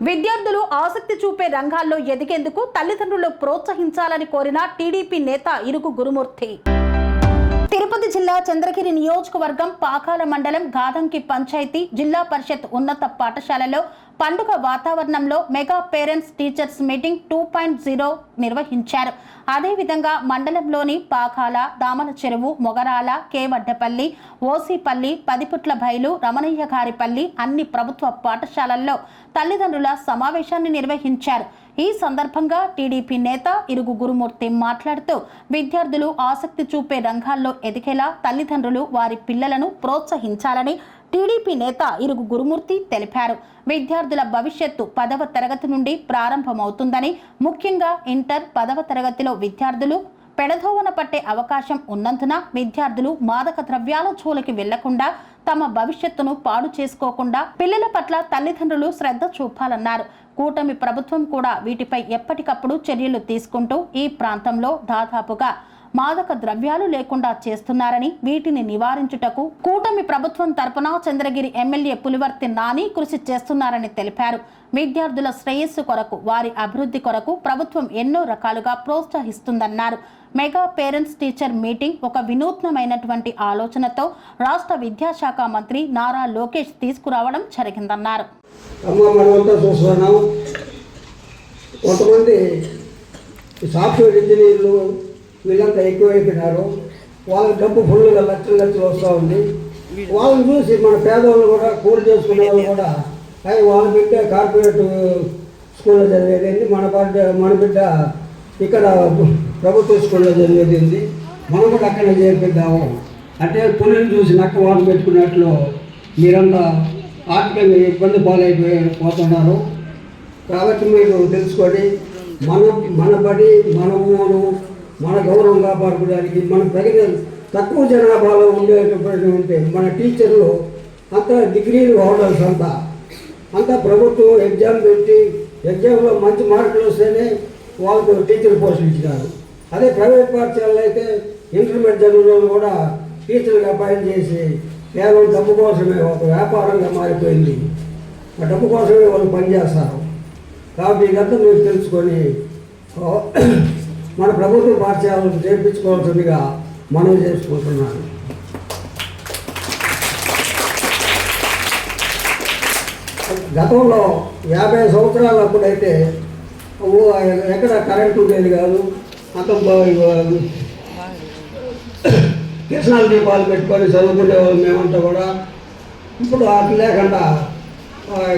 విద్యార్థులు ఆసక్తి చూపే రంగాల్లో ఎదిగేందుకు తల్లిదండ్రులు ప్రోత్సహించాలని కోరిన టీడీపీ నేత ఇరుగు గురుమూర్తి. తిరుపతి జిల్లా చంద్రగిరి నియోజకవర్గం పాకాల మండలం గాదంకి పంచాయతీ జిల్లా పరిషత్ ఉన్నత పాఠశాలలో పండుగ వాతావరణంలో mega parents teachers meeting two point zero నిర్వహించారు. అదేవిధంగా మండలంలోని పాకాల దామల చెరువు మొగరాల కేవడ్డపల్లి ఓసీపల్లి పదిపుట్ల బయలు రమణయ్య గారిపల్లి అన్ని ప్రభుత్వ పాఠశాలల్లో తల్లిదండ్రుల సమావేశాన్ని నిర్వహించారు. ఈ సందర్భంగా టీడీపీ నేత ఇరుగు గురుమూర్తి మాట్లాడుతూ విద్యార్థులు ఆసక్తి చూపే రంగాల్లో ఎదిగేలా తల్లిదండ్రులు వారి పిల్లలను ప్రోత్సహించాలని టీడీపీ నేత ఇరుగు గురుమూర్తి తెలిపారు. విద్యార్థుల భవిష్యత్తు పదవ తరగతి నుండి ప్రారంభమవుతుందని ముఖ్యంగా ఇంటర్ పదవ తరగతిలో విద్యార్థులు పెడధోవన పట్టే అవకాశం ఉన్నందున విద్యార్థులు మాదక ద్రవ్యాల జోలికి వెళ్ళకుండా తమ భవిష్యత్తును పాడు చేసుకోకుండా పిల్లల పట్ల తల్లిదండ్రులు శ్రద్ధ చూపాలన్నారు. కూటమి ప్రభుత్వం కూడా వీటిపై ఎప్పటికప్పుడు చర్యలు తీసుకుంటూ ఈ ప్రాంతంలో దాదాపుగా మాదక ద్రవ్యాలు లేకుండా చేస్తున్నారని వీటిని నివారించుటకు కూటమి ప్రభుత్వం తరపున చంద్రగిరి ఎమ్మెల్యే పులివర్తి నాని కృషి చేస్తున్నారని తెలిపారు. విద్యార్థుల శ్రేయస్సు కొరకు వారి అభివృద్ధి కొరకు ప్రభుత్వం ఎన్నో రకాలుగా ప్రోత్సహిస్తుందన్నారు. మెగా పేరెంట్స్ టీచర్ మీటింగ్ ఒక వినూత్నమైనటువంటి ఆలోచనతో రాష్ట్ర విద్యాశాఖ మంత్రి నారా లోకేష్ తీసుకురావడం జరిగిందన్నారు. కొంతమంది సాఫ్ట్వేర్ ఇంజనీర్లు వీళ్ళంతా ఎక్కువైపోయినారు. వాళ్ళ డబ్బు ఫుల్గా లక్షలు లక్షలు వస్తూ ఉంది. వాళ్ళని చూసి మన పేదవాళ్ళు కూడా కూలి చేసుకునే వాళ్ళు కూడా అవి వాళ్ళ బిడ్డ కార్పొరేట్ స్కూల్లో చదివేది మన బిడ్డ మన బిడ్డ ఇక్కడ ప్రభుత్వ స్కూల్లో చదివేది మనం కూడా అక్కడే చేర్పిద్దాము. అంటే పులిని చూసి నక్క వాళ్ళు పెట్టుకున్నట్లు మీరంతా ఆర్థికంగా ఇబ్బంది పాలైపోయి పోతున్నారు. కాబట్టి మీరు తెలుసుకొని మన మన బడి మన ఊరు మన గౌరవం కాపాడుకోవడానికి మనం తగిన తక్కువ జనాభాలో ఉండేటటువంటి మన టీచర్లు అంతా డిగ్రీలు హోల్డర్స్ అంతా అంతా ప్రభుత్వం ఎగ్జామ్ పెట్టి ఎగ్జామ్లో మంచి మార్కులు వస్తేనే వాళ్ళకు టీచర్ పోస్టులు ఇచ్చినారు. అదే ప్రైవేట్ పాఠశాలలో అయితే ఇంటర్మీడియట్ చదివిన కూడా టీచర్గా అపాయింట్ చేసి కేవలం డబ్బు కోసమే ఒక వ్యాపారంగా మారిపోయింది. ఆ డబ్బు కోసమే వాళ్ళు పనిచేస్తారు. కాబట్టి ఇదంతా మీరు తెలుసుకొని మన ప్రభుత్వ పాఠశాలను చేర్పించుకోవాల్సిందిగా మనం చేసుకుంటున్నాను. గతంలో యాభై సంవత్సరాలు అప్పుడైతే ఎక్కడ కరెంటు ఉండేది కాదు అంత కిరణాలు దీపాలు పెట్టుకొని చదువుకునే వాళ్ళు మేమంతా కూడా. ఇప్పుడు అది లేకుండా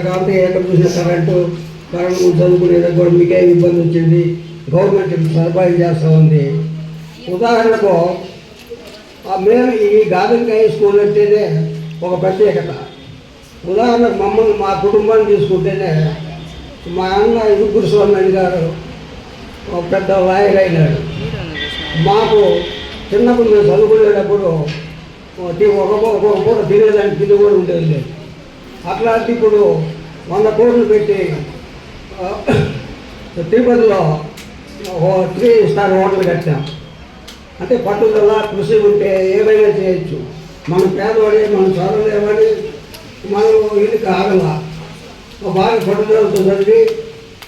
కాబట్టి ఎక్కడ చూసిన కరెంటు కరెంటు చదువుకునేది కూడా మీకేం ఇబ్బంది వచ్చింది? గవర్నమెంట్ సరఫరా సదుపాయం చేస్తూ ఉంది. ఉదాహరణకు మేము ఈ గార్డెన్కాయ స్కూల్ అంటేనే ఒక ప్రత్యేకత. ఉదాహరణకు మమ్మల్ని మా కుటుంబాన్ని తీసుకుంటేనే మా అన్న ఇరుగురు స్వామి గారు ఒక పెద్ద లాయర్ అయినాడు. మాకు చిన్నప్పుడు మేము చదువుకునేటప్పుడు ఒక తి- ఒక పూట తినేదానికి తిండి కూడా ఉండేది లేదు. అట్లాంటి ఇప్పుడు వంద కోట్లు పెట్టి తిరుపతిలో త్రీ స్టార్ హోటల్ కట్టాం. అంటే పట్టుదల కృషి ఉంటే ఏమైనా చేయొచ్చు. మన పేదవాడి మనం చదవలేమని మనం ఇది కాగల బాగా పట్టుదలతో చదివి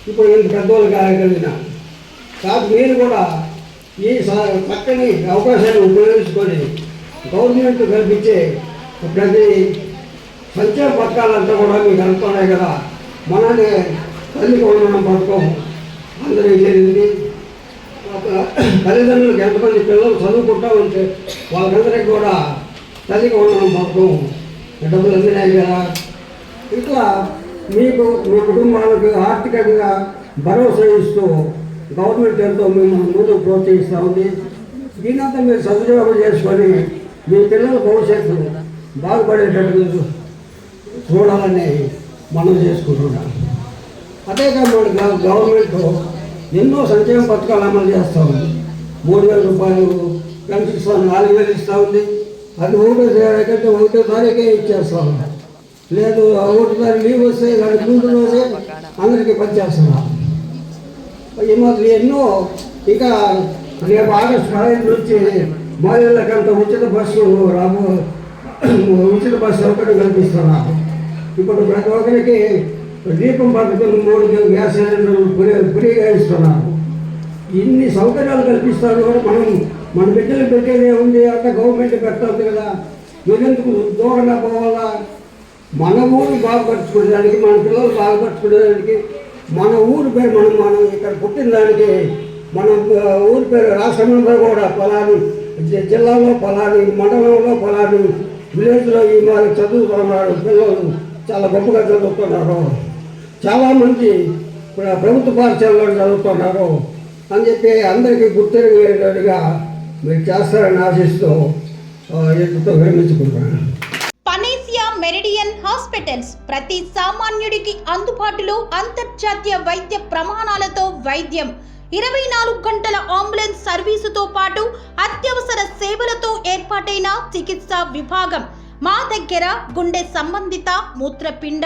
ఇప్పుడు ఇంత పెద్దవాళ్ళు కాగలిగిన. కాదు మీరు కూడా ఈ చక్కని అవకాశాన్ని ఉపయోగించుకొని గవర్నమెంట్ కల్పించే ప్రతి సంక్షేమ పథకాలంతా కూడా మీకు అనుకున్నాయి కదా. మనల్ని తల్లి ఉండడం పథకం అందరికీ జరిగింది ఒక తల్లిదండ్రులకు ఎంతమంది పిల్లలు చదువుకుంటా ఉంటే వాళ్ళందరికీ కూడా తల్లికి ఉండడం మొత్తం డబ్బులు అందినాయి కదా. ఇట్లా మీకు మీ కుటుంబాలకు ఆర్థికంగా భరోసా ఇస్తూ గవర్నమెంట్ ఎంతో మేము ముందు ప్రోత్సహిస్తూ ఉంది. దీనంతా మీరు సదుపయోగం చేసుకొని మీ పిల్లల భవిష్యత్తు బాగుపడేటట్టు చూడాలని మనం చేసుకుంటున్నాం. అదే కాదు గవర్నమెంట్ ఎన్నో సంక్షేమ పథకాలు అమలు చేస్తూ ఉంది. మూడు వేల రూపాయలు పెన్షన్ ఇస్తాను నాలుగు వేలు ఇస్తూ ఉంది. అది ఒకటో తారీఖు ఒకటో తారీఖే ఇచ్చేస్తా ఉంది. లేదు ఒకటో తారీఖు లీవ్ వస్తే దాని ముందు రోజే అందరికీ పనిచేస్తున్నాం. ఈ మాత్రం ఎన్నో ఇంకా రేపు ఆగస్టు పదహైదు నుంచి మహిళలకంత ఉచిత బస్సు రాబో ఉచిత బస్సు సౌకర్యం కల్పిస్తున్నాం. ఇప్పుడు ప్రతి ఒక్కరికి దీపం పథకం మూడు గ్యాస్ సిలిండర్లు ఫ్రీ ఫ్రీగా ఇస్తున్నారు ఇన్ని సౌకర్యాలు కల్పిస్తారు కూడా మనం మన బిడ్డలు పెట్టేదే ఉంది అంత గవర్నమెంట్ పెట్టాలి కదా. మీరెందుకు దూరంగా పోవాలా? మన ఊరు బాగుపరచుకునేదానికి మన పిల్లలు బాగుపరచుకునేదానికి మన ఊరు పేరు మనం మనం ఇక్కడ పుట్టిన దానికి మన ఆ, ఊరి పేరు రాష్ట్రంలో కూడా పలాని జిల్లాలో పలాని మండలంలో పలాని విలేజ్లో ఈ మరి చదువుతున్నారు పిల్లలు చాలా గొప్పగా చదువుతున్నారు చాలామంది ఇప్పుడు ప్రభుత్వ పాఠశాలలో చదువుతున్నారు అని చెప్పి అందరికీ గుర్తిరగేటట్టుగా మీరు చేస్తారని ఆశిస్తూ ఎంతో విరమించుకుంటున్నాను. పనేసియా మెరిడియన్ హాస్పిటల్స్ ప్రతి సామాన్యుడికి అందుబాటులో అంతర్జాతీయ వైద్య ప్రమాణాలతో వైద్యం. ఇరవై నాలుగు గంటల అంబులెన్స్ సర్వీసుతో పాటు అత్యవసర సేవలతో ఏర్పాటైన చికిత్సా విభాగం. మా దగ్గర గుండె సంబంధిత మూత్రపిండ